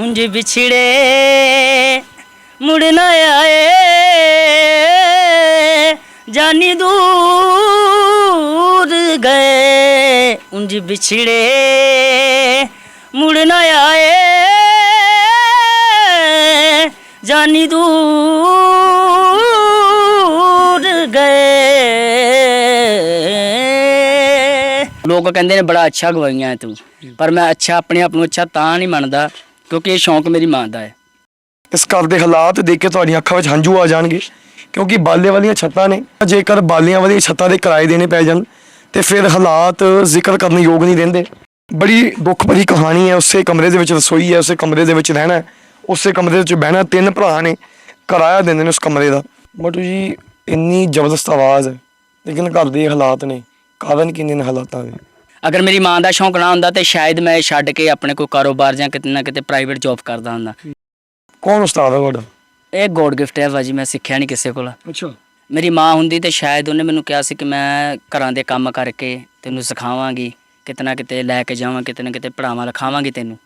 ਉਂਝ ਵਿਛੜੇ ਮੁੜ ਨਾ ਆਏ। ਜਾਨੀ ਦੂਰ ਗਏ। ਉਂਝ ਵਿਛੜੇ ਮੁੜ ਨਾ ਆਏ। ਜਾਨੀ ਦੂਰ ਗਏ। ਲੋਕ ਕਹਿੰਦੇ ਨੇ, ਬੜਾ ਅੱਛਾ ਗਵਾਈਆਂ ਤੂੰ। ਪਰ ਮੈਂ ਅੱਛਾ ਆਪਣੇ ਆਪ ਨੂੰ ਅੱਛਾ ਤਾਂ ਨਹੀਂ ਮੰਨਦਾ। ਕਿਉਂਕਿ ਇਹ ਸ਼ੌਂਕ ਮੇਰੀ ਮਾਂ ਦਾ ਹੈ। ਇਸ ਘਰ ਦੇ ਹਾਲਾਤ ਦੇਖ ਕੇ ਤੁਹਾਡੀਆਂ ਅੱਖਾਂ ਵਿੱਚ ਹੰਝੂ ਆ ਜਾਣਗੇ, ਕਿਉਂਕਿ ਬਾਲੇ ਵਾਲੀਆਂ ਛੱਤਾਂ ਨੇ। ਜੇਕਰ ਬਾਲਿਆਂ ਵਾਲੀਆਂ ਛੱਤਾਂ ਦੇ ਕਿਰਾਏ ਦੇਣੇ ਪੈ ਜਾਣ, ਤੇ ਫਿਰ ਹਾਲਾਤ ਜ਼ਿਕਰ ਕਰਨ ਯੋਗ ਨਹੀਂ ਰਹਿੰਦੇ। ਬੜੀ ਦੁੱਖ ਭਰੀ ਕਹਾਣੀ ਹੈ, ਉਸੇ ਕਮਰੇ ਦੇ ਵਿੱਚ ਰਸੋਈ ਹੈ, ਉਸੇ ਕਮਰੇ ਦੇ ਵਿੱਚ ਰਹਿਣਾ ਉਸੇ ਕਮਰੇ ਦੇ ਵਿੱਚ ਬਹਿਣਾ, ਤਿੰਨ ਭਰਾ ਨੇ, ਕਿਰਾਇਆ ਦਿੰਦੇ ਨੇ ਉਸ ਕਮਰੇ ਦਾ। ਬਟੂ ਜੀ, ਇੰਨੀ ਜ਼ਬਰਦਸਤ ਆਵਾਜ਼ ਹੈ, ਲੇਕਿਨ ਘਰ ਦੇ ਹਾਲਾਤ ਨੇ, ਕਾਰਨ ਕਿੰਨੇ ਨੇ ਹਾਲਾਤਾਂ ਦੇ? ਅਗਰ ਮੇਰੀ ਮਾਂ ਦਾ ਸ਼ੌਂਕ ਨਾ ਹੁੰਦਾ ਤੇ ਸ਼ਾਇਦ ਮੈਂ ਛੱਡ ਕੇ ਆਪਣੇ ਕੋਈ ਕਾਰੋਬਾਰ ਜਾਂ ਕਿਤੇ ਨਾ ਕਿਤੇ ਪ੍ਰਾਈਵੇਟ ਜੌਬ ਕਰਦਾ ਹੁੰਦਾ। ਕੌਣ ਉਸਤਾਦ ਹੈ ਤੁਹਾਡਾ? ਇਹ ਗੋਡ ਗਿਫਟ ਹੈ ਭਾਜੀ ਮੈਂ ਸਿੱਖਿਆ ਨਹੀਂ ਕਿਸੇ ਕੋਲ। ਅੱਛਾ। ਮੇਰੀ ਮਾਂ ਹੁੰਦੀ ਤੇ ਸ਼ਾਇਦ ਉਹਨੇ ਮੈਨੂੰ ਕਿਹਾ ਸੀ ਕਿ ਮੈਂ ਘਰਾਂ ਦੇ ਕੰਮ ਕਰਕੇ ਤੈਨੂੰ ਸਿਖਾਵਾਂਗੀ ਕਿਤੇ ਨਾ ਕਿਤੇ ਲੈ ਕੇ ਜਾਵਾਂ ਕਿਤੇ ਨਾ ਕਿਤੇ ਪੜਾਵਾਂ ਲਿਖਾਵਾਂਗੀ ਤੈਨੂੰ।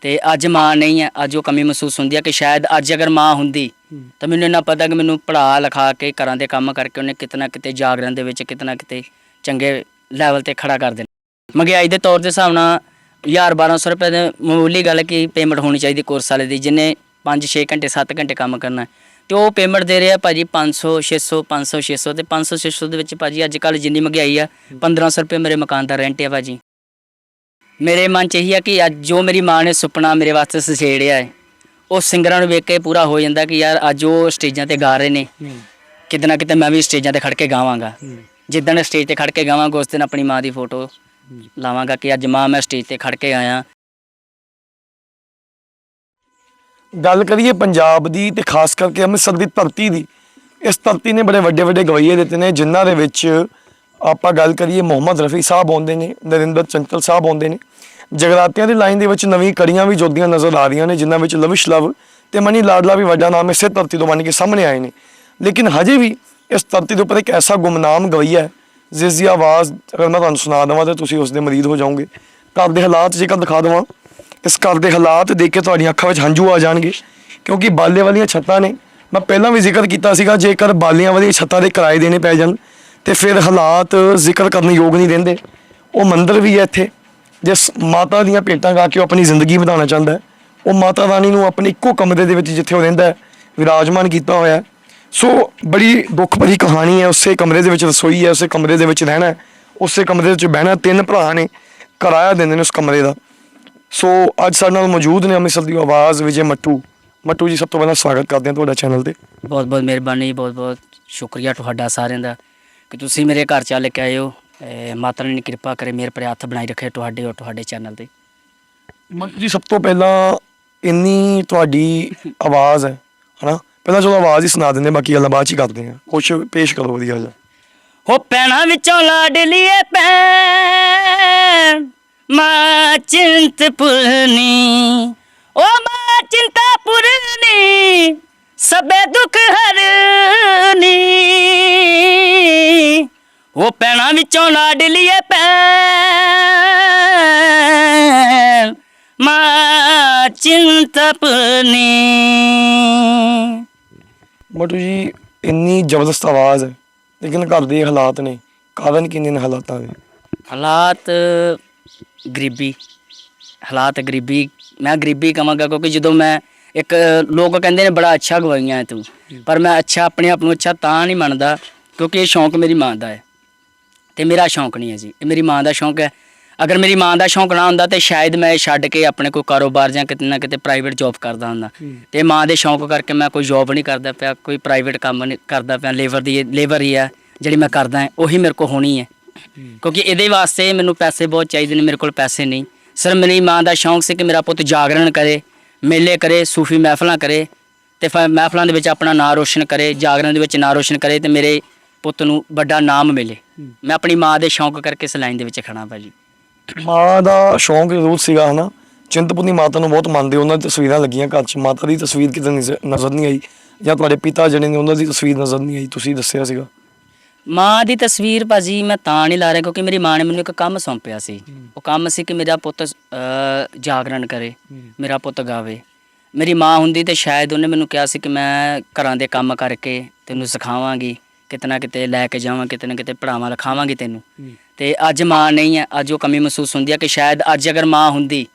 ਤੇ ਅੱਜ ਮਾਂ ਨਹੀਂ ਹੈ ਅੱਜ ਉਹ ਕਮੀ ਮਹਿਸੂਸ ਹੁੰਦੀ ਹੈ ਕਿ ਸ਼ਾਇਦ ਅੱਜ ਅਗਰ ਮਾਂ ਹੁੰਦੀ ਤਾਂ ਮੈਨੂੰ ਇਹਨਾਂ ਪਤਾ ਕਿ ਮੈਨੂੰ ਪੜਾ ਲਿਖਾ ਕੇ ਘਰਾਂ ਦੇ ਕੰਮ ਕਰਕੇ ਉਹਨੇ ਕਿਤੇ ਨਾ ਕਿਤੇ ਜਾਗਰਣ ਦੇ ਵਿੱਚ ਕਿਤੇ ਨਾ ਕਿਤੇ ਚੰਗੇ ਲੈਵਲ ਤੇ ਖੜਾ ਕਰ ਦੇਣਾ। ਮਹਿੰਗਾਈ ਦੇ ਤੌਰ ਦੇ ਹਿਸਾਬ ਨਾਲ 1000 1200 ਰੁਪਏ ਦੇ ਮਾਮੂਲੀ ਗੱਲ ਕਿ ਪੇਮੈਂਟ ਹੋਣੀ ਚਾਹੀਦੀ ਕੋਰਸ ਵਾਲੇ ਦੀ ਜਿੰਨੇ 5-6 ਘੰਟੇ 7 ਘੰਟੇ ਕੰਮ ਕਰਨਾ। ਤੇ ਉਹ ਪੇਮੈਂਟ ਦੇ ਰਿਹਾ ਭਾਜੀ 500 600 500 600 ਤੇ 500 600 ਦੇ ਵਿੱਚ ਭਾਜੀ ਅੱਜ ਕੱਲ ਜਿੰਨੀ ਮਹਿੰਗਾਈ ਆ 1500 ਰੁਪਏ ਮੇਰੇ ਮਕਾਨ ਦਾ ਰੈਂਟ ਹੈ ਭਾਜੀ। ਮੇਰੇ ਮਨ ਚ ਇਹੀ ਆ ਕਿ ਅੱਜ ਜੋ ਮੇਰੀ ਮਾਂ ਨੇ ਸੁਪਨਾ ਮੇਰੇ ਵਾਸਤੇ ਸਜੇੜਿਆ ਹੈ ਉਹ ਸਿੰਗਰਾਂ ਨੂੰ ਵੇਖ ਕੇ ਪੂਰਾ ਹੋ ਜਾਂਦਾ ਕਿ ਯਾਰ ਅੱਜ ਉਹ ਸਟੇਜਾਂ ਤੇ ਗਾ ਰਹੇ ਨੇ। ਕਿਤੇ ਨਾ ਕਿਤੇ ਮੈਂ ਵੀ ਸਟੇਜਾਂ ਤੇ ਖੜ ਕੇ ਗਾਵਾਂਗਾ। ਜਿੱਦਣ ਸਟੇਜ ਤੇ ਖੜ ਕੇ ਗਾਵਾਂਗਾ ਉਸ ਦਿਨ ਆਪਣੀ ਮਾਂ ਦੀ ਫੋਟੋ ਲਾਵਾਂਗਾ ਕਿ ਅੱਜ ਮਾਂ ਮੈਂ ਸਟੇਜ ਤੇ ਖੜ ਕੇ ਆਇਆ। ਗੱਲ ਕਰੀਏ ਪੰਜਾਬ ਦੀ ਤੇ ਖਾਸ ਕਰਕੇ ਅੰਮ੍ਰਿਤਸਰ ਦੀ ਧਰਤੀ ਦੀ, ਇਸ ਧਰਤੀ ਨੇ ਬੜੇ ਵੱਡੇ ਵੱਡੇ ਗਵਈਏ ਦਿੱਤੇ ਨੇ, ਜਿਨ੍ਹਾਂ ਦੇ ਵਿੱਚ ਆਪਾਂ ਗੱਲ ਕਰੀਏ ਮੁਹੰਮਦ ਰਫੀ ਸਾਹਿਬ ਆਉਂਦੇ ਨੇ, ਨਰਿੰਦਰ ਚੰਤਲ ਸਾਹਿਬ ਆਉਂਦੇ ਨੇ। ਜਗਰਾਤਿਆਂ ਦੀ ਲਾਈਨ ਦੇ ਵਿੱਚ ਨਵੀਂ ਕੜੀਆਂ ਵੀ ਜੋਦੀਆਂ ਨਜ਼ਰ ਆ ਰਹੀਆਂ ਨੇ, ਜਿਨ੍ਹਾਂ ਵਿੱਚ ਲਵਿਸ਼ ਲਵ ਤੇ ਮਨੀ ਲਾਡਲਾ ਵੀ ਵੱਡਾ ਨਾਮ ਇਸੇ ਧਰਤੀ ਤੋਂ ਬਣ ਕੇ ਸਾਹਮਣੇ ਆਏ ਨੇ। ਲੇਕਿਨ ਹਜੇ ਵੀ ਇਸ ਧਰਤੀ ਦੇ ਉੱਪਰ ਇੱਕ ਐਸਾ ਗੁਮਨਾਮ ਗਵਈਆ ਹੈ ਜਿਸ ਦੀ ਆਵਾਜ਼ ਅਗਰ ਮੈਂ ਤੁਹਾਨੂੰ ਸੁਣਾ ਦੇਵਾਂ ਤਾਂ ਤੁਸੀਂ ਉਸ ਦੇ ਮਰੀਦ ਹੋ ਜਾਓਗੇ। ਘਰ ਦੇ ਹਾਲਾਤ ਜੇਕਰ ਦਿਖਾ ਦੇਵਾਂ, ਇਸ ਘਰ ਦੇ ਹਾਲਾਤ ਦੇਖ ਕੇ ਤੁਹਾਡੀਆਂ ਅੱਖਾਂ ਵਿੱਚ ਹੰਝੂ ਆ ਜਾਣਗੇ, ਕਿਉਂਕਿ ਬਾਲੇ ਵਾਲੀਆਂ ਛੱਤਾਂ ਨੇ। ਮੈਂ ਪਹਿਲਾਂ ਵੀ ਜ਼ਿਕਰ ਕੀਤਾ ਸੀਗਾ, ਜੇਕਰ ਬਾਲਿਆਂ ਵਾਲੀਆਂ ਛੱਤਾਂ ਦੇ ਕਿਰਾਏ ਦੇਣੇ ਪੈ ਜਾਣ, ਤੇ ਫਿਰ ਹਾਲਾਤ ਜ਼ਿਕਰ ਕਰਨ ਯੋਗ ਨਹੀਂ ਰਹਿੰਦੇ। ਉਹ ਮੰਦਰ ਵੀ ਹੈ ਇੱਥੇ, ਜਿਸ ਮਾਤਾ ਦੀਆਂ ਭੇਟਾਂ ਗਾ ਕੇ ਉਹ ਆਪਣੀ ਜ਼ਿੰਦਗੀ ਵਧਾਉਣਾ ਚਾਹੁੰਦਾ ਹੈ। ਉਹ ਮਾਤਾ ਰਾਣੀ ਨੂੰ ਆਪਣੇ ਇੱਕੋ ਕਮਰੇ ਦੇ ਵਿੱਚ ਜਿੱਥੇ ਉਹ ਰਹਿੰਦਾ ਵਿਰਾਜਮਾਨ ਕੀਤਾ ਹੋਇਆ ਹੈ। ਸੋ ਬੜੀ ਦੁੱਖ ਭਰੀ ਕਹਾਣੀ ਹੈ ਉਸੇ ਕਮਰੇ ਦੇ ਵਿੱਚ ਰਸੋਈ ਹੈ ਉਸੇ ਕਮਰੇ ਦੇ ਵਿੱਚ ਰਹਿਣਾ ਉਸੇ ਕਮਰੇ ਦੇ ਵਿੱਚ ਬਹਿਣਾ ਤਿੰਨ ਭਰਾ ਨੇ ਕਿਰਾਇਆ ਦਿੰਦੇ ਨੇ ਉਸ ਕਮਰੇ ਦਾ। ਸੋ ਅੱਜ ਸਾਡੇ ਨਾਲ ਮੌਜੂਦ ਨੇ ਅੰਮ੍ਰਿਤਸਰ ਦੀ ਆਵਾਜ਼ ਵਿਜੇ ਮੱਟੂ। ਮੱਟੂ ਜੀ ਸਭ ਤੋਂ ਪਹਿਲਾਂ ਸਵਾਗਤ ਕਰਦੇ ਹਾਂ ਤੁਹਾਡਾ ਚੈਨਲ ਤੇ। ਬਹੁਤ ਬਹੁਤ ਮਿਹਰਬਾਨੀ ਬਹੁਤ ਬਹੁਤ ਸ਼ੁਕਰੀਆ ਤੁਹਾਡਾ ਸਾਰਿਆਂ ਦਾ ਕਿ ਤੁਸੀਂ ਮੇਰੇ ਘਰ ਚ ਲੈ ਕੇ ਆਏ ਹੋ। ਮਾਤਾ ਰਾਣੀ ਨੇ ਕਿਰਪਾ ਕਰੇ ਮੇਰੇ ਪਰ ਹੱਥ ਬਣਾਈ ਰੱਖੇ ਤੁਹਾਡੇ ਔਰ ਤੁਹਾਡੇ ਚੈਨਲ ਤੇ। ਮੱਟੂ ਜੀ ਸਭ ਤੋਂ ਪਹਿਲਾਂ ਇੰਨੀ ਤੁਹਾਡੀ ਆਵਾਜ਼ ਹੈ ਹਨਾ? ਪਹਿਲਾਂ ਚਲੋ ਆਵਾਜ਼ ਹੀ ਸੁਣਾ ਦਿੰਦੇ, ਬਾਕੀ ਗੱਲਾਂ ਬਾਅਦ ਚ ਹੀ ਕਰਦੇ ਆ ਕੁਛ ਪੇਸ਼ ਕਰੋ, ਵਧੀਆ ਜਿਹਾ। ਹੋ ਪੈਣਾ ਵਿੱਚੋਂ ਲਾਡਲੀਏ ਪੈਣ, ਮਾਂ ਚਿੰਤਪੁਰਨੀ। ਓ ਮਾਂ ਚਿੰਤਾਪੁਰਨੀ, ਸਭੇ ਦੁੱਖ ਹਰਨੀ। ਉਹ ਪੈਣਾ ਵਿੱਚੋਂ ਲਾਡਲੀਏ ਪੈਣ, ਮਾਂ ਚਿੰਤਪੁਰਨੀ। ਮੱਟੂ ਜੀ, ਇੰਨੀ ਜ਼ਬਰਦਸਤ ਆਵਾਜ਼ ਹੈ। ਲੇਕਿਨ ਘਰ ਦੇ ਹਾਲਾਤ ਨੇ। ਕਾਰਨ ਕਿੰਨੇ ਨੇ ਹਾਲਾਤਾਂ ਦੇ? ਹਾਲਾਤ ਗਰੀਬੀ। ਹਾਲਾਤ ਗਰੀਬੀ। ਮੈਂ ਗਰੀਬੀ ਕਵਾਂਗਾ ਕਿਉਂਕਿ ਜਦੋਂ ਮੈਂ ਇੱਕ ਲੋਕ ਕਹਿੰਦੇ ਨੇ, ਬੜਾ ਅੱਛਾ ਗਵਾਈਆਂ ਹੈ ਤੂੰ। ਪਰ ਮੈਂ ਅੱਛਾ ਆਪਣੇ ਆਪ ਨੂੰ ਅੱਛਾ ਤਾਂ ਨਹੀਂ ਮੰਨਦਾ ਕਿਉਂਕਿ ਇਹ ਸ਼ੌਂਕ ਮੇਰੀ ਮਾਂ ਦਾ ਹੈ। ਤੇ ਮੇਰਾ ਸ਼ੌਂਕ ਨਹੀਂ ਹੈ ਜੀ। ਇਹ ਮੇਰੀ ਮਾਂ ਦਾ ਸ਼ੌਂਕ ਹੈ। ਅਗਰ ਮੇਰੀ ਮਾਂ ਦਾ ਸ਼ੌਂਕ ਨਾ ਹੁੰਦਾ ਤੇ ਸ਼ਾਇਦ ਮੈਂ ਇਹ ਛੱਡ ਕੇ ਆਪਣੇ ਕੋਈ ਕਾਰੋਬਾਰ ਜਾਂ ਕਿਤੇ ਨਾ ਕਿਤੇ ਪ੍ਰਾਈਵੇਟ ਜੌਬ ਕਰਦਾ ਹੁੰਦਾ। ਤੇ ਮਾਂ ਦੇ ਸ਼ੌਂਕ ਕਰਕੇ ਮੈਂ ਕੋਈ ਜੌਬ ਨਹੀਂ ਕਰਦਾ ਪਿਆ ਕੋਈ ਪ੍ਰਾਈਵੇਟ ਕੰਮ ਨਹੀਂ ਕਰਦਾ ਪਿਆ ਲੇਬਰ ਦੀ ਲੇਬਰ ਹੀ ਆ ਜਿਹੜੀ ਮੈਂ ਕਰਦਾ ਹਾਂ ਉਹੀ ਮੇਰੇ ਕੋਲ ਹੋਣੀ ਹੈ। ਕਿਉਂਕਿ ਇਹਦੇ ਵਾਸਤੇ ਮੈਨੂੰ ਪੈਸੇ ਬਹੁਤ ਚਾਹੀਦੇ ਨੇ ਮੇਰੇ ਕੋਲ ਪੈਸੇ ਨਹੀਂ। ਸਿਰ ਮੇਰੀ ਮਾਂ ਦਾ ਸ਼ੌਂਕ ਸੀ ਕਿ ਮੇਰਾ ਪੁੱਤ ਜਾਗਰਣ ਕਰੇ ਮੇਲੇ ਕਰੇ ਸੂਫੀ ਮਹਿਫਲਾਂ ਕਰੇ ਤੇ ਮਹਿਫਲਾਂ ਦੇ ਵਿੱਚ ਆਪਣਾ ਨਾਂ ਰੋਸ਼ਨ ਕਰੇ ਜਾਗਰਣ ਦੇ ਵਿੱਚ ਨਾਂ ਰੋਸ਼ਨ ਕਰੇ ਤੇ ਮੇਰੇ ਪੁੱਤ ਨੂੰ ਵੱਡਾ ਨਾਮ ਮਿਲੇ। ਮੈਂ ਆਪਣੀ ਮਾਂ ਦੇ ਸ਼ੌਂਕ ਕਰਕੇ ਇਸ ਲਾਈਨ ਦੇ ਵਿੱਚ ਖੜਾ ਭਾਜੀ ਮਾਂ ਦਾ ਸ਼ੌਂਕ ਜ਼ਰੂਰ ਸੀਗਾ ਹਨਾ? ਚਿੰਤਪੁਰਨੀ ਮਾਤਾ ਨੂੰ ਬਹੁਤ ਮੰਨਦੇ ਉਹਨਾਂ ਦੀ ਤਸਵੀਰਾਂ ਲੱਗੀਆਂ ਘਰ 'ਚ। ਮਾਤਾ ਦੀ ਤਸਵੀਰ ਕਿਤੇ ਨਜ਼ਰ ਨਹੀਂ ਆਈ। ਜਾਂ ਤੁਹਾਡੇ ਪਿਤਾ ਜਿਹੜੇ ਨੇ ਉਹਨਾਂ ਦੀ ਤਸਵੀਰ ਨਜ਼ਰ ਨਹੀਂ ਆਈ ਤੁਸੀਂ ਦੱਸਿਆ ਸੀਗਾ? ਮਾਂ ਦੀ ਤਸਵੀਰ ਭਾਜੀ ਮੈਂ ਤਾਂ ਨਹੀਂ ਲਾ ਰਿਹਾ ਕਿਉਂਕਿ ਮੇਰੀ ਮਾਂ ਨੇ ਮੈਨੂੰ ਇੱਕ ਕੰਮ ਸੌਂਪਿਆ ਸੀ। ਉਹ ਕੰਮ ਸੀ ਕਿ ਮੇਰਾ ਪੁੱਤ ਅਹ, ਜਾਗਰਣ ਕਰੇ ਮੇਰਾ ਪੁੱਤ ਗਾਵੇ। ਮੇਰੀ ਮਾਂ ਹੁੰਦੀ ਤੇ ਸ਼ਾਇਦ ਉਹਨੇ ਮੈਨੂੰ ਕਿਹਾ ਸੀ ਕਿ ਮੈਂ ਘਰਾਂ ਦੇ ਕੰਮ ਕਰਕੇ ਤੈਨੂੰ ਸਿਖਾਵਾਂਗੀ ਕਿਤਨਾ ਕਿਤੇ ਲੈ ਕੇ ਜਾਵਾਂ ਕਿਤੇ ਨਾ ਕਿਤੇ ਪੜਾਵਾਂ ਲਿਖਾਵਾਂਗੀ ਤੈਨੂੰ। ਤੇ ਅੱਜ ਮਾਂ ਨਹੀਂ ਹੈ ਅੱਜ ਉਹ ਕਮੀ ਮਹਿਸੂਸ ਹੁੰਦੀ ਹੈ ਕਿ ਸ਼ਾਇਦ ਅੱਜ ਅਗਰ ਮਾਂ ਹੁੰਦੀ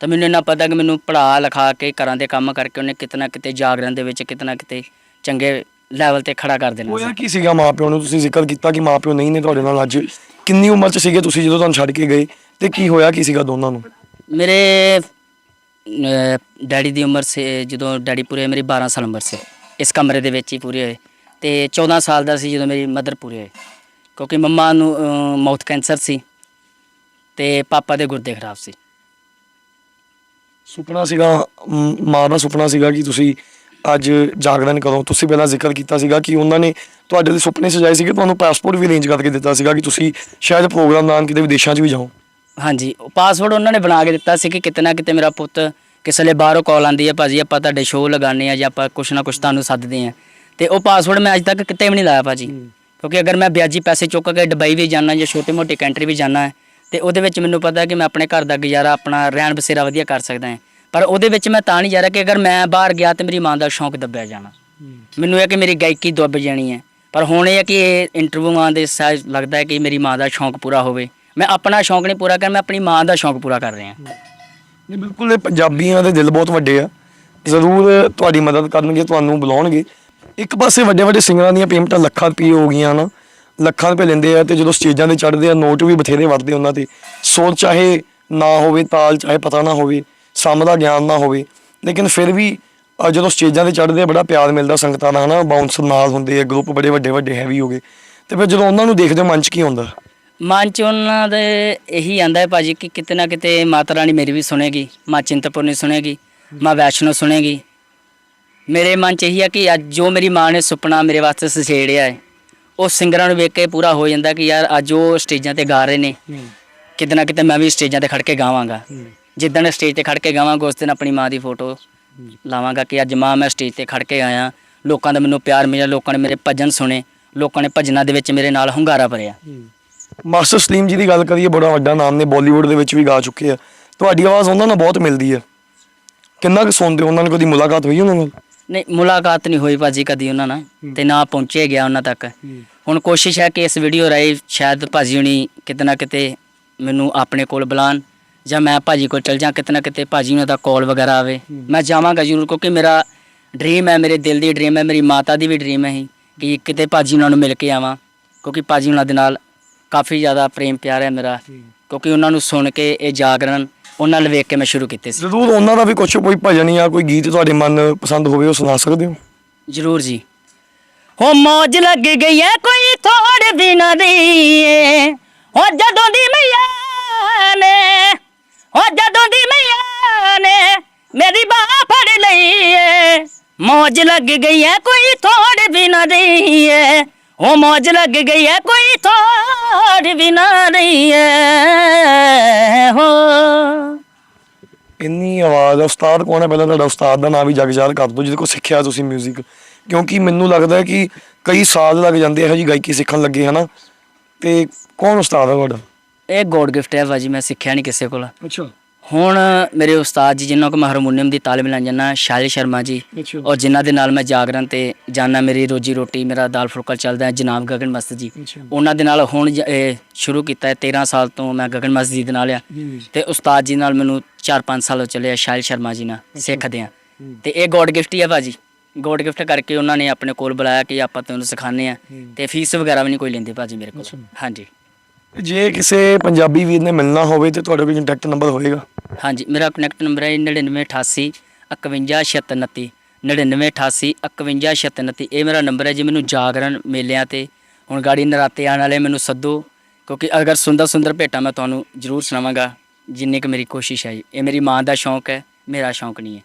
ਤਾਂ ਮੈਨੂੰ ਇਹਨਾਂ ਪਤਾ ਕਿ ਮੈਨੂੰ ਪੜਾ ਲਿਖਾ ਕੇ ਘਰਾਂ ਦੇ ਕੰਮ ਕਰਕੇ ਉਹਨੇ ਕਿਤਨਾ ਕਿਤੇ ਜਾਗਰਣ ਦੇ ਵਿੱਚ ਕਿਤਨਾ ਕਿਤੇ ਚੰਗੇ ਲੈਵਲ ਤੇ ਖੜਾ ਕਰ ਦੇਣਾ ਹੋਇਆ ਸੀ। ਕੀ ਸੀਗਾ ਮਾਪਿਓ ਨੂੰ? ਤੁਸੀਂ ਜ਼ਿਕਰ ਕੀਤਾ ਕਿ ਮਾਪਿਓ ਨਹੀਂ ਨੇ ਤੁਹਾਡੇ ਨਾਲ ਅੱਜ। ਕਿੰਨੀ ਉਮਰ 'ਚ ਸੀਗੇ ਤੁਸੀਂ ਜਦੋਂ ਤੁਹਾਨੂੰ ਛੱਡ ਕੇ ਗਏ? ਤੇ ਕੀ ਹੋਇਆ ਕੀ ਸੀਗਾ ਦੋਨਾਂ ਨੂੰ? ਮੇਰੇ ਅਹ, ਡੈਡੀ ਦੀ ਉਮਰ ਸੀ ਜਦੋਂ ਡੈਡੀ ਪੂਰੇ ਮੇਰੀ 12 ਸਾਲ ਉਮਰ ਸੀ। ਇਸ ਕਮਰੇ ਦੇ ਵਿੱਚ ਹੀ ਪੂਰੇ ਹੋਏ। ਤੇ 14 ਸਾਲ ਦਾ ਸੀ ਜਦੋਂ ਮੇਰੀ ਮਦਰ ਪੂਰੇ ਹੋਏ। ਕਿਉਂਕਿ ਮੰਮਾ ਨੂੰ ਮਾਊਥ ਕੈਂਸਰ ਸੀ ਤੇ ਪਾਪਾ ਦੇ ਗੁਰਦੇ ਖਰਾਬ ਸੀ। ਸੁਪਨਾ ਸੀਗਾ ਮ- ਦਾ ਸੁਪਨਾ ਸੀਗਾ ਕਿ ਤੁਸੀਂ ਅੱਜ ਜਾਗਰਣ ਕਰੋ। ਤੁਸੀਂ ਪਹਿਲਾਂ ਜ਼ਿਕਰ ਕੀਤਾ ਸੀਗਾ ਕਿ ਉਹਨਾਂ ਨੇ ਤੁਹਾਡੇ ਲਈ ਸੁਪਨੇ ਸਜਾਏ ਸੀਗੇ ਤੁਹਾਨੂੰ ਪਾਸਪੋਰਟ ਵੀ ਅਰੇਂਜ ਕਰਕੇ ਦਿੱਤਾ ਸੀਗਾ ਕਿ ਤੁਸੀਂ ਸ਼ਾਇਦ ਪ੍ਰੋਗਰਾਮ ਦੌਰਾਨ ਕਿਤੇ ਵਿਦੇਸ਼ਾਂ 'ਚ ਵੀ ਜਾਓ। ਹਾਂਜੀ ਪਾਸਵਰਡ ਉਹਨਾਂ ਨੇ ਬਣਾ ਕੇ ਦਿੱਤਾ ਸੀ ਕਿ ਕਿਤੇ ਨਾ ਕਿਤੇ ਮੇਰਾ ਪੁੱਤ ਕਿਸੇ ਲਈ ਬਾਹਰੋਂ ਕਾਲ ਆਂਦੀ ਹੈ ਭਾਜੀ ਆਪਾਂ ਤੁਹਾਡੇ ਸ਼ੋਅ ਲਗਾਉਂਦੇ ਆ ਜਾਂ ਆਪਾਂ ਕੁਛ ਨਾ ਕੁਛ ਤੁਹਾਨੂੰ ਸੱਦਦੇ ਆ। ਤੇ ਉਹ ਪਾਸਵਰਡ ਮੈਂ ਅੱਜ ਤੱਕ ਕਿਤੇ ਵੀ ਨਹੀਂ ਲਾਇਆ ਭਾਜੀ। ਕਿਉਂਕਿ ਅਗਰ ਮੈਂ ਵਿਆਜੀ ਪੈਸੇ ਚੁੱਕ ਕੇ ਦੁਬਈ ਵੀ ਜਾਣਾ ਜਾਂ ਛੋਟੀ ਮੋਟੀ ਕੰਟਰੀ ਵੀ ਜਾਣਾ ਹੈ, ਤੇ ਉਹਦੇ ਵਿੱਚ ਮੈਨੂੰ ਪਤਾ ਕਿ ਮੈਂ ਆਪਣੇ ਘਰ ਦਾ ਗੁਜ਼ਾਰਾ, ਆਪਣਾ ਰਹਿਣ ਬਸੇਰਾ ਵਧੀਆ ਕਰ ਸਕਦਾ ਹਾਂ। ਪਰ ਉਹਦੇ ਵਿੱਚ ਮੈਂ ਤਾਂ ਨਹੀਂ ਜਾ ਰਿਹਾ ਕਿ ਅਗਰ ਮੈਂ ਬਾਹਰ ਗਿਆ ਤੇ ਮੇਰੀ ਮਾਂ ਦਾ ਸ਼ੌਂਕ ਦੱਬਿਆ ਜਾਣਾ। ਮੈਨੂੰ ਇਹ ਕਿ ਮੇਰੀ ਗਾਇਕੀ ਦੁੱਬ ਜਾਣੀ ਹੈ। ਪਰ ਹੁਣ ਇਹ ਹੈ ਕਿ ਇਹ ਇੰਟਰਵਿਊਆਂ ਦੇ ਸਾਜ ਲੱਗਦਾ ਹੈ ਕਿ ਮੇਰੀ ਮਾਂ ਦਾ ਸ਼ੌਂਕ ਪੂਰਾ ਹੋਵੇ। ਮੈਂ ਆਪਣਾ ਸ਼ੌਂਕ ਨਹੀਂ ਪੂਰਾ ਕਰ, ਮੈਂ ਆਪਣੀ ਮਾਂ ਦਾ ਸ਼ੌਂਕ ਪੂਰਾ ਕਰ ਰਿਹਾ। ਨਹੀਂ, ਬਿਲਕੁਲ ਪੰਜਾਬੀਆਂ ਦੇ ਦਿਲ ਬਹੁਤ ਵੱਡੇ ਆ। ਜ਼ਰੂਰ ਤੁਹਾਡੀ ਮਦਦ ਕਰਨਗੇ, ਤੁਹਾਨੂੰ ਬੁਲਾਉਣਗੇ। ਇੱਕ ਪਾਸੇ ਵੱਡੇ ਵੱਡੇ ਸਿੰਗਰਾਂ ਦੀਆਂ ਪੇਮੈਂਟਾਂ ਲੱਖਾਂ ਰੁਪਏ ਹੋ ਗਈਆਂ ਨਾ, ਲੱਖਾਂ ਰੁਪਏ ਲੈਂਦੇ ਆ ਤੇ ਜਦੋਂ ਸਟੇਜਾਂ ਤੇ ਚੜ੍ਹਦੇ ਆ, ਨੋਟ ਵੀ ਬਥੇਰੇ ਵਰਦੇ ਉਹਨਾਂ ਤੇ। ਸੋਚ ਚਾਹੇ ਨਾ ਹੋਵੇ ਤਾਲ, ਚਾਹੇ ਪਤਾ ਨਾ ਹੋਵੇ, ਸਮ ਦਾ ਗਿਆਨ ਨਾ ਹੋਵੇ, ਲੇਕਿਨ ਫਿਰ ਵੀ ਜਦੋਂ ਸਟੇਜਾਂ ਤੇ ਚੜ੍ਹਦੇ ਆ, ਬੜਾ ਪਿਆਰ ਮਿਲਦਾ ਸੰਗਤਾਂ ਦਾ ਹਨਾ ਬਾਉਂਸਰ ਨਾਲ ਹੁੰਦੇ ਆ ਗਰੁੱਪ ਬੜੇ ਵੱਡੇ ਵੱਡੇ ਹੈਵੀ ਹੋ ਗਏ। ਤੇ ਫਿਰ ਜਦੋਂ ਉਹਨਾਂ ਨੂੰ ਦੇਖਦੇ ਹੋ, ਮਨ 'ਚ ਕੀ ਹੁੰਦਾ ਮਨ ਚ ਉਹਨਾਂ ਦੇ ਇਹੀ ਆਂਦਾ ਹੈ ਭਾਜੀ ਕਿ ਕਿਤੇ ਨਾ ਕਿਤੇ ਮਾਤਾ ਰਾਣੀ ਮੇਰੀ ਵੀ ਸੁਣੇਗੀ, ਮਾਂ ਚਿੰਤਪੁਰਨੀ ਸੁਣੇਗੀ, ਮਾਂ ਵੈਸ਼ਨੋ ਸੁਣੇਗੀ। ਮੇਰੇ ਮਨ ਚ ਇਹੀ ਹੈ ਕਿ ਅੱਜ ਜੋ ਮੇਰੀ ਮਾਂ ਨੇ ਸੁਪਨਾ ਮੇਰੇ ਵਾਸਤੇ ਸਜੇੜਿਆ ਹੈ ਉਹ ਸਿੰਗਰਾਂ ਨੂੰ ਵੇਖ ਕੇ ਪੂਰਾ ਹੋ ਜਾਂਦਾ ਕਿ ਯਾਰ ਅੱਜ ਉਹ ਸਟੇਜਾਂ ਤੇ ਗਾ ਰਹੇ ਨੇ। ਕਿਤੇ ਨਾ ਕਿਤੇ ਮੈਂ ਵੀ ਸਟੇਜਾਂ ਤੇ ਖੜ ਕੇ ਗਾਵਾਂਗਾ। ਜਿੱਦਣ ਸਟੇਜ ਤੇ ਖੜ ਕੇ ਗਾਵਾਂਗਾ ਉਸ ਦਿਨ ਆਪਣੀ ਮਾਂ ਦੀ ਫੋਟੋ ਲਾਵਾਂਗਾ ਕਿ ਅੱਜ ਮਾਂ ਮੈਂ ਸਟੇਜ ਤੇ ਖੜ ਕੇ ਆਇਆ। ਲੋਕਾਂ ਦਾ ਮੈਨੂੰ ਪਿਆਰ ਮਿਲਿਆ ਲੋਕਾਂ ਨੇ ਮੇਰੇ ਭਜਨ ਸੁਣੇ ਲੋਕਾਂ ਨੇ ਭਜਨਾਂ ਦੇ ਵਿੱਚ ਮੇਰੇ ਨਾਲ ਹੁੰਗਾਰਾ ਭਰਿਆ। ਮਾਸਟਰ ਸਲੀਮ ਜੀ ਦੀ ਗੱਲ ਕਰੀਏ ਬੜਾ ਵੱਡਾ ਨਾਮ ਨੇ ਬਾਲੀਵੁੱਡ ਦੇ ਵਿੱਚ ਵੀ ਗਾ ਚੁੱਕੇ ਆ। ਤੁਹਾਡੀ ਆਵਾਜ਼ ਉਹਨਾਂ ਨਾਲ ਬਹੁਤ ਮਿਲਦੀ ਆ। ਕਿੰਨਾ ਕੁ ਸੁਣਦੇ ਹੋ? ਉਹਨਾਂ ਨਾਲ ਕਦੀ ਮੁਲਾਕਾਤ ਹੋਈ ਉਹਨਾਂ ਨਾਲ? ਨਹੀਂ ਮੁਲਾਕਾਤ ਨਹੀਂ ਹੋਈ ਭਾਜੀ ਕਦੀ ਉਹਨਾਂ ਨਾਲ ਤੇ ਨਾ ਪਹੁੰਚੇ ਗਿਆ ਉਹਨਾਂ ਤੱਕ। ਹੁਣ ਕੋਸ਼ਿਸ਼ ਹੈ ਕਿ ਇਸ ਵੀਡੀਓ ਰਾਹੀਂ ਸ਼ਾਇਦ ਭਾਜੀ ਹੁਣੀ ਕਿਤੇ ਨਾ ਕਿਤੇ ਮੈਨੂੰ ਆਪਣੇ ਕੋਲ ਬੁਲਾਣ ਜਾਂ ਮੈਂ ਭਾਜੀ ਕੋਲ ਚਲ ਜਾ ਕਿਤੇ ਨਾ ਕਿਤੇ ਭਾਜੀ ਉਹਨਾਂ ਦਾ ਕਾਲ ਵਗੈਰਾ ਆਵੇ। ਮੈਂ ਜਾਵਾਂਗਾ ਜ਼ਰੂਰ ਕਿਉਂਕਿ ਮੇਰਾ ਡ੍ਰੀਮ ਹੈ ਮੇਰੇ ਦਿਲ ਦੀ ਡ੍ਰੀਮ ਹੈ ਮੇਰੀ ਮਾਤਾ ਦੀ ਵੀ ਡ੍ਰੀਮ ਹੈ ਕਿ ਕਿਤੇ ਭਾਜੀ ਉਹਨਾਂ ਨੂੰ ਮਿਲ ਕੇ ਆਵਾਂ ਕਿਉਂਕਿ ਭਾਜੀ ਉਹਨਾਂ ਦੇ ਨਾਲ ਕਾਫੀ ਜ਼ਿਆਦਾ ਪ੍ਰੇਮ ਪਿਆਰ ਹੈ ਮੇਰਾ ਕਿਉਂਕਿ ਉਹਨਾਂ ਨੂੰ ਸੁਣ ਕੇ ਇਹ ਜਾਗਰਣ ਉਹਨਾਂ ਨਾਲ ਵੇਖ ਕੇ ਮੈਂ ਸ਼ੁਰੂ ਕੀਤੇ ਸੀ। ਜ਼ਰੂਰ ਉਹਨਾਂ ਦਾ ਵੀ ਕੁਝ ਕੋਈ ਭਜਨ ਜਾਂ ਕੋਈ ਗੀਤ ਤੁਹਾਡੇ ਮਨ ਪਸੰਦ ਹੋਵੇ ਉਹ ਸੁਣਾ ਸਕਦੇ ਹੋ? ਜ਼ਰੂਰ ਜੀ। ਹੋ ਮੌਜ ਲੱਗ ਗਈ ਐ ਕੋਈ ਥੋੜ ਵੀ ਨਾ ਦੀਏ ਹੋ ਜਦੋਂ ਦੀ ਮਈਆ ਨੇ ਹੋ ਜਦੋਂ ਦੀ ਮਈਆ ਨੇ ਮੇਰੀ ਬਾਹ ਫੜ ਲਈ ਮੌਜ ਲੱਗ ਗਈ ਐ ਕੋਈ ਥੋੜ ਵੀ ਨਾ ਦੀਏ ਹੋ ਮੌਜ ਲੱਗ ਗਈ ਐ ਕੋਈ ਥੋੜ ਵੀ ਨਾ ਦੀਏ ਹੋ। ਇੰਨੀ ਆਵਾਜ਼ ਉਸਤਾਦ ਕੌਣ ਹੈ ਪਹਿਲਾਂ ਤੁਹਾਡਾ ਉਸਤਾਦ ਦਾ ਨਾਮ ਵੀ ਜਗਜਾਲ ਕਰ ਦਿਓ ਜਿਹਦੇ ਕੋਲ ਸਿੱਖਿਆ ਤੁਸੀਂ 뮤직 ਕਿਉਂਕਿ ਮੈਨੂੰ ਲੱਗਦਾ ਹੈ ਕਿ ਕਈ ਸਾਲ ਲੱਗ ਜਾਂਦੇ ਇਹੋ ਜੀ ਗਾਇਕੀ ਸਿੱਖਣ ਲੱਗੇ ਹਨਾ? ਤੇ ਕੌਣ ਉਸਤਾਦ ਹੈ ਤੁਹਾਡਾ? ਇਹ ਗੋਡ ਗਿਫਟ ਹੈ ਭਾਜੀ ਮੈਂ ਸਿੱਖਿਆ ਨਹੀਂ ਕਿਸੇ ਕੋਲ। ਅੱਛਾ। ਹੁਣ ਮੇਰੇ ਉਸਤਾਦ ਜੀ ਜਿਨ੍ਹਾਂ ਕੋ ਮੈਂ ਹਾਰਮੋਨੀਅਮ ਦੀ ਤਾਲੀਮ ਲੈਣ ਜਾਂਦਾ ਸ਼ਾਇਲ ਸ਼ਰਮਾ ਜੀ ਔਰ ਜਿਨ੍ਹਾਂ ਦੇ ਨਾਲ ਮੈਂ ਜਾਗਰਣ ਤੇ ਜਾਣਾ ਮੇਰੀ ਰੋਜੀ ਰੋਟੀ ਮੇਰਾ ਦਾਲ ਫੁਲਕਾ ਚੱਲਦਾ ਹੈ ਜਨਾਬ ਗਗਨ ਮਸਤ ਜੀ। ਉਹਨਾਂ ਦੇ ਨਾਲ ਹੁਣ ਸ਼ੁਰੂ ਕੀਤਾ ਹੈ 13 ਸਾਲ ਤੋਂ ਮੈਂ ਗਗਨ ਮਸਤ ਜੀ ਦੇ ਨਾਲ ਆ। ਤੇ ਉਸਤਾਦ ਜੀ ਨਾਲ ਮੈਨੂੰ 4-5 ਸਾਲ ਹੋ ਚੱਲੇ ਆ ਸ਼ਰਮਾ ਜੀ ਨਾਲ ਸਿੱਖਦੇ ਆ। ਤੇ ਇਹ ਗੋਡ ਗਿਫਟ ਹੀ ਆ ਭਾਜੀ। ਗੋਡ ਗਿਫਟ ਕਰਕੇ ਉਹਨਾਂ ਨੇ ਆਪਣੇ ਕੋਲ ਬੁਲਾਇਆ ਕਿ ਆਪਾਂ ਤੁਹਾਨੂੰ ਸਿਖਾਣੇ ਆ। ਤੇ ਫੀਸ ਵਗੈਰਾ ਵੀ ਨਹੀਂ ਕੋਈ ਲੈਂਦੇ ਭਾਜੀ ਮੇਰੇ ਕੋਲ। ਹਾਂਜੀ। ਜੇ ਕਿਸੇ ਪੰਜਾਬੀ ਵੀਰ ਨੇ ਮਿਲਣਾ ਹੋਵੇ ਤੇ ਤੁਹਾਡੇ ਕੋਲ ਕੰਟੈਕਟ ਨੰਬਰ ਹੋਏਗਾ। ਹਾਂਜੀ ਮੇਰਾ ਕਨੈਕਟ ਨੰਬਰ ਹੈ 9988 519629 9988 519629 ਇਹ ਮੇਰਾ ਨੰਬਰ ਹੈ ਜੀ ਮੈਨੂੰ ਜਾਗਰਣ ਮੇਲਿਆਂ ਤੇ। ਹੁਣ ਗਾੜੀ ਨਰਾਤੇ ਆਉਣ ਵਾਲੇ ਮੈਨੂੰ ਸੱਦੋ ਕਿਉਂਕਿ ਅਗਰ ਸੁੰਦਰ ਸੁੰਦਰ ਭੇਟਾਂ ਮੈਂ ਤੁਹਾਨੂੰ ਜ਼ਰੂਰ ਸੁਣਾਵਾਂਗਾ ਜਿੰਨੀ ਕੁ ਮੇਰੀ ਕੋਸ਼ਿਸ਼ ਹੈ। ਇਹ ਮੇਰੀ ਮਾਂ ਦਾ ਸ਼ੌਂਕ ਹੈ ਮੇਰਾ ਸ਼ੌਂਕ ਨਹੀਂ ਹੈ।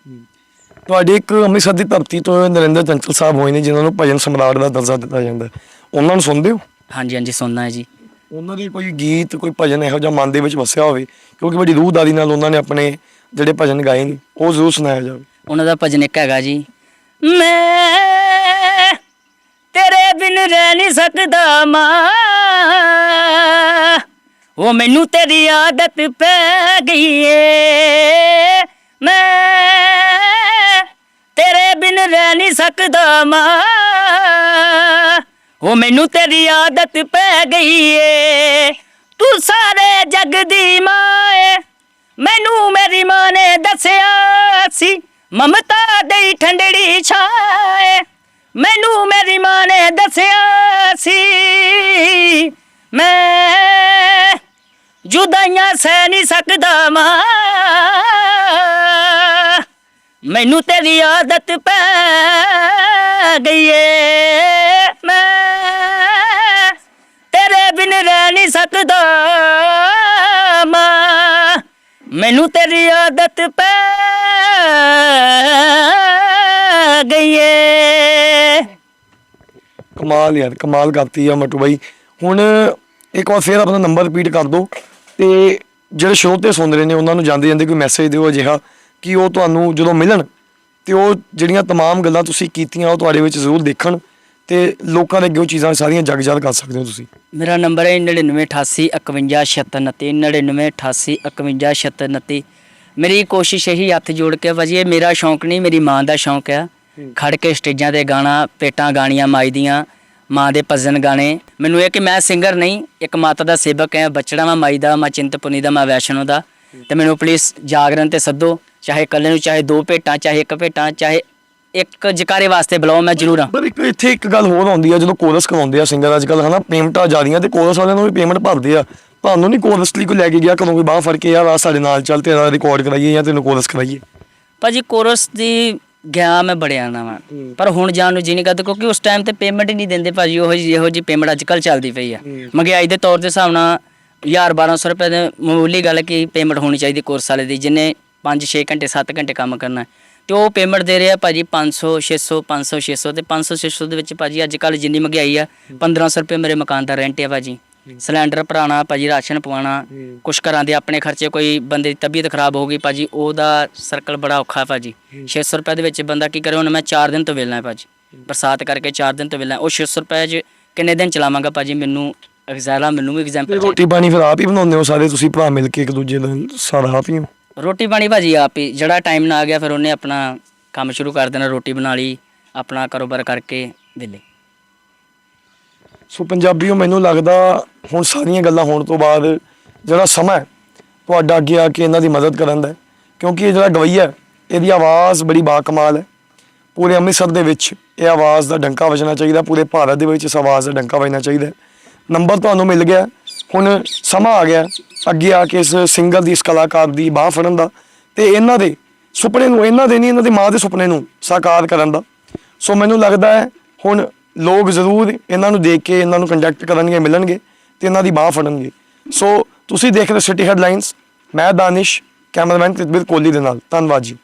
ਤੁਹਾਡੇ ਇੱਕ ਅੰਮ੍ਰਿਤਸਰ ਦੀ ਧਰਤੀ ਤੋਂ ਨਰਿੰਦਰ ਚੰਚਲ ਸਾਹਿਬ ਹੋਏ ਨੇ ਜਿਨ੍ਹਾਂ ਨੂੰ ਭਜਨ ਸਮਰਾਟ ਦਾ ਦਰਜਾ ਦਿੱਤਾ ਜਾਂਦਾ। ਉਹਨਾਂ ਨੂੰ ਸੁਣਦੇ ਹੋ? ਹਾਂਜੀ ਹਾਂਜੀ ਸੁਣਨਾ ਹੈ ਜੀ। ਉਹਨਾਂ ਦੇ ਕੋਈ ਗੀਤ, ਕੋਈ ਭਜਨ ਇਹੋ ਜਿਹਾ ਮਨ ਦੇ ਵਿੱਚ ਵਸਿਆ ਹੋਵੇ, ਕਿਉਂਕਿ ਬੜੀ ਰੂਹਦਾਰੀ ਨਾਲ ਉਹਨਾਂ ਨੇ ਆਪਣੇ ਜਿਹੜੇ ਭਜਨ ਗਾਏ ਨੇ, ਉਹ ਜ਼ਰੂਰ ਸੁਣਾਇਆ ਜਾਵੇ। ਉਹਨਾਂ ਦਾ ਭਜਨ ਇੱਕ ਹੈਗਾ ਜੀ, ਮੈਂ ਤੇਰੇ ਬਿਨ ਰਹਿ ਨਹੀਂ ਸਕਦਾ ਮਾਂ, ਉਹ ਮੈਨੂੰ ਤੇਰੀ ਆਦਤ ਪੈ ਗਈ ਏ। ਮੈਂ ਸਕਦਾ ਮਾਂ ਉਹ ਮੈਨੂੰ ਤੇਰੀ ਆਦਤ ਪੈ ਗਈ ਏ। ਤੂੰ ਸਾਰੇ ਜਗ ਦੀ ਮਾਂ ਏ। ਮੈਨੂੰ ਮੇਰੀ ਮਾਂ ਨੇ ਦੱਸਿਆ ਸੀ, ਮਮਤਾ ਦੇ ਠੰਡੜੀ ਛਾਏ ਮੈਨੂੰ ਮੇਰੀ ਮਾਂ ਨੇ ਦੱਸਿਆ ਸੀ, ਮੈਂ ਜੁਦਾਈਆਂ ਸਹਿ ਨਹੀਂ ਸਕਦਾ ਮਾਂ। ਮੈਨੂੰ ਤੇਰੀ ਆਦਤ ਪੈ ਗਈ ਏ, ਮੈਂ ਬਿਨ ਰਹਿ ਨਹੀਂ ਸਕਦਾ ਮਾਂ। ਮੈਨੂੰ ਤੇਰੀ ਆਦਤ ਪੈ ਗਈ ਏ। ਕਮਾਲ ਯਾਰ, ਕਮਾਲ ਕਰਤੀ ਆ ਮਟੂ ਬਾਈ। ਹੁਣ ਇੱਕ ਵਾਰ ਫੇਰ ਆਪਣਾ ਨੰਬਰ ਰਿਪੀਟ ਕਰ ਦਿਓ ਤੇ ਜਿਹੜੇ ਸਰੋਤੇ ਸੁਣ ਰਹੇ ਨੇ, ਉਹਨਾਂ ਨੂੰ ਜਾਂਦੇ ਜਾਂਦੇ ਕੋਈ ਮੈਸੇਜ ਦਿਓ ਅਜਿਹਾ ਕਿ ਉਹ ਤੁਹਾਨੂੰ ਜਦੋਂ ਮਿਲਣ ਤੇ ਉਹ ਜਿਹੜੀਆਂ ਤਮਾਮ ਗੱਲਾਂ ਤੁਸੀਂ ਕੀਤੀਆਂ, ਉਹ ਤੁਹਾਡੇ ਵਿੱਚ ਜ਼ਰੂਰ ਦੇਖਣ। ਤੇ ਲੋਕਾਂ ਦੇ ਅੱਗੇ ਉਹ ਚੀਜ਼ਾਂ ਸਾਰੀਆਂ ਜਗ ਜਾਹਿਰ ਕਰ ਸਕਦੇ ਹੋ ਤੁਸੀਂ। ਮੇਰਾ ਨੰਬਰ ਹੈ 9988519629 9988519629 ਮੇਰੀ ਕੋਸ਼ਿਸ਼ ਇਹੀ ਹੱਥ ਜੋੜ ਕੇ ਭਾਜੀ ਇਹ ਮੇਰਾ ਸ਼ੌਂਕ ਨਹੀਂ ਮੇਰੀ ਮਾਂ ਦਾ ਸ਼ੌਂਕ ਆ। ਖੜ ਕੇ ਸਟੇਜਾਂ ਤੇ ਗਾਣਾ ਪੇਟਾਂ ਗਾਣੀਆਂ ਮਾਈਦੀਆਂ ਮਾਂ ਦੇ ਭਜਨ ਗਾਣੇ। ਮੈਨੂੰ ਇਹ ਕਿ ਮੈਂ ਸਿੰਗਰ ਨਹੀਂ ਇੱਕ ਮਾਤਾ ਦਾ ਸੇਵਕ ਹਾਂ ਬਚੜਾ ਮੈਂ ਮਾਈ ਦਾ ਮੈਂ ਚਿੰਤਪੁਰਨੀ ਦਾ ਮੈਂ ਵੈਸ਼ਨੋ ਦਾ। ਤੇ ਮੈਨੂੰ ਪਲੀਜ਼ ਜਾਗਰਣ ਤੇ ਸੱਦੋ ਚਾਹੇ ਇਕੱਲੇ ਨੂੰ ਚਾਹੇ ਦੋ ਭੇਟਾਂ ਚਾਹੇ ਇੱਕ ਭੇਟਾਂ ਚਾਹੇ ਇੱਕ ਜਕਾਰੇ ਵਾਸਤੇ ਬੁਲਾਓ ਮੈਂ ਜ਼ਰੂਰ ਹਾਂ ਪਰ ਇੱਕ ਇੱਥੇ ਇੱਕ ਗੱਲ ਹੋਰ ਆਉਂਦੀ ਆ ਜਦੋਂ ਕੋਰਸ ਕਰਾਉਂਦੇ ਆ ਸਿੰਗਰ ਅੱਜ ਕੱਲ ਹਨਾ ਪੇਮੈਂਟਾਂ ਜ਼ਿਆਦੀਆਂ ਤੇ ਕੋਰਸ ਵਾਲਿਆਂ ਨੂੰ ਵੀ ਪੇਮੈਂਟ ਭਰਦੇ ਆ। ਤੁਹਾਨੂੰ ਨਹੀਂ ਕੋਰਸ ਲਈ ਕੋਈ ਲੈ ਕੇ ਗਿਆ ਕਦੋਂ ਕੋਈ ਬਾਹ ਫੜ ਕੇ ਯਾਰ ਆ ਸਾਡੇ ਨਾਲ ਚੱਲ ਤੇਰਾ ਰਿਕਾਰਡ ਕਰਾਈਏ ਜਾਂ ਤੈਨੂੰ ਕੋਰਸ ਕਰਾਈਏ? ਭਾਜੀ ਕੋਰਸ ਦੀ ਗਿਆ ਮੈਂ ਬੜਿਆ ਨਾ ਵਾਂ। ਪਰ ਹੁਣ ਜਾਣ ਨੂੰ ਜੀ ਨਹੀਂ ਕਰਦਾ ਕਿਉਂਕਿ ਉਸ ਟਾਈਮ ਤੇ ਪੇਮੈਂਟ ਹੀ ਨਹੀਂ ਦਿੰਦੇ ਭਾਜੀ ਉਹ ਜਿਹੀ ਇਹੋ ਜੀ ਪੇਮੈਂਟ ਅੱਜ ਕੱਲ ਚੱਲਦੀ ਪਈ ਆ। ਮਹਿੰਗਾਈ ਦੇ ਤੌਰ ਦੇ ਹਿਸਾਬ ਨਾਲ 1000 1200 ਰੁਪਏ ਦੇ ਮਾਮੂਲੀ ਗੱਲ ਕਿ ਪੇਮੈਂਟ ਹੋਣੀ ਚਾਹੀਦੀ ਕੋਰਸ ਵਾਲੇ ਦੀ ਜਿੰਨੇ 5 6 ਘੰਟੇ 7 ਘੰਟੇ ਕੰਮ ਕਰਨਾ। ਤੇ ਉਹ ਪੇਮੈਂਟ ਦੇ ਰਿਹਾ ਭਾਜੀ 500 600 500 600 ਤੇ 500 600 ਦੇ ਵਿੱਚ ਭਾਜੀ ਅੱਜ ਕੱਲ ਜਿੰਨੀ ਮਹਿੰਗਾਈ ਆ 1500 ਰੁਪਏ ਮੇਰੇ ਮਕਾਨ ਦਾ ਰੈਂਟ ਹੈ ਭਾਜੀ। ਸਿਲੰਡਰ ਭਰਾਣਾ ਭਾਜੀ ਰਾਸ਼ਨ ਪਵਾਉਣਾ ਕੁਛ ਘਰਾਂ ਦੇ ਆਪਣੇ ਖਰਚੇ ਕੋਈ ਬੰਦੇ ਦੀ ਤਬੀਅਤ ਖਰਾਬ ਹੋ ਗਈ ਭਾਜੀ ਉਹਦਾ ਸਰਕਲ ਬੜਾ ਔਖਾ ਭਾਜੀ। 600 ਰੁਪਏ ਦੇ ਵਿੱਚ ਬੰਦਾ ਕੀ ਕਰੇ ਹੁਣ ਮੈਂ 4 ਦਿਨ ਤੋਂ ਵੇਲਣਾ ਭਾਜੀ। ਬਰਸਾਤ ਕਰਕੇ 4 ਦਿਨ ਤੋਂ ਵੇਲਣਾ ਉਹ 600 ਰੁਪਏ 'ਚ ਕਿੰਨੇ ਦਿਨ ਚਲਾਵਾਂਗਾ ਭਾਜੀ ਮੈਨੂੰ ਐਗਜ਼ਾਲਾ ਮੈਨੂੰ ਵੀ ਐਗਜ਼ਾਮਪਲ ਰੋਟੀ ਪਾਣੀ ਫਿਰ ਆਪ ਹੀ ਬਣਾਉਂਦੇ ਹੋ ਸਾਰੇ ਤੁਸੀਂ ਭਰਾ ਮਿਲ ਕੇ ਇੱਕ ਦੂਜੇ ਦਾ ਸਾਰਾ ਆਪ ਹੀ? ਰੋਟੀ ਪਾਣੀ ਭਾਜੀ ਆਪ ਹੀ, ਜਿਹੜਾ ਟਾਈਮ ਨਾ ਆ ਗਿਆ ਫਿਰ ਉਹਨੇ ਆਪਣਾ ਕੰਮ ਸ਼ੁਰੂ ਕਰ ਦੇਣਾ, ਰੋਟੀ ਬਣਾ ਲਈ, ਆਪਣਾ ਕਾਰੋਬਾਰ ਕਰਕੇ ਵੇਲੇ ਸੋ ਪੰਜਾਬੀਓ, ਮੈਨੂੰ ਲੱਗਦਾ ਹੁਣ ਸਾਰੀਆਂ ਗੱਲਾਂ ਹੋਣ ਤੋਂ ਬਾਅਦ ਜਿਹੜਾ ਸਮਾਂ ਤੁਹਾਡਾ ਅੱਗੇ ਆ ਕੇ ਇਹਨਾਂ ਦੀ ਮਦਦ ਕਰਨ ਦਾ ਕਿਉਂਕਿ ਇਹ ਜਿਹੜਾ ਗਵਈਆ ਇਹਦੀ ਆਵਾਜ਼ ਬੜੀ ਬਾਕਮਾਲ ਹੈ। ਪੂਰੇ ਅੰਮ੍ਰਿਤਸਰ ਦੇ ਵਿੱਚ ਇਹ ਆਵਾਜ਼ ਦਾ ਡੰਕਾ ਵੱਜਣਾ ਚਾਹੀਦਾ, ਪੂਰੇ ਭਾਰਤ ਦੇ ਵਿੱਚ ਇਸ ਆਵਾਜ਼ ਦਾ ਡੰਕਾ ਵੱਜਣਾ ਚਾਹੀਦਾ ਨੰਬਰ ਤੁਹਾਨੂੰ ਮਿਲ ਗਿਆ। ਹੁਣ ਸਮਾਂ ਆ ਗਿਆ ਅੱਗੇ ਆ ਕੇ ਇਸ ਸਿੰਗਰ ਦੀ, ਇਸ ਕਲਾਕਾਰ ਦੀ ਬਾਹ ਫੜਨ ਦਾ ਤੇ ਇਹਨਾਂ ਦੇ ਸੁਪਨੇ ਨੂੰ, ਇਹਨਾਂ ਦੇ ਨਹੀਂ, ਇਹਨਾਂ ਦੀ ਮਾਂ ਦੇ ਸੁਪਨੇ ਨੂੰ ਸਾਕਾਰ ਕਰਨ ਦਾ। ਸੋ ਮੈਨੂੰ ਲੱਗਦਾ ਹੈ ਹੁਣ ਲੋਕ ਜ਼ਰੂਰ ਇਹਨਾਂ ਨੂੰ ਦੇਖ ਕੇ, ਇਹਨਾਂ ਨੂੰ ਕੰਟੈਕਟ ਕਰਨਗੇ, ਮਿਲਣਗੇ ਤੇ ਇਹਨਾਂ ਦੀ ਬਾਹ ਫੜਨਗੇ। ਸੋ ਤੁਸੀਂ ਦੇਖ ਰਹੇ ਸਿਟੀ ਹੈਡਲਾਈਨਸ ਮੈਂ ਦਾਨਿਸ਼, ਕੈਮਰਾਮੈਨ ਪ੍ਰਿਤਵੀਰ ਕੋਹਲੀ ਦੇ ਨਾਲ। ਧੰਨਵਾਦ ਜੀ।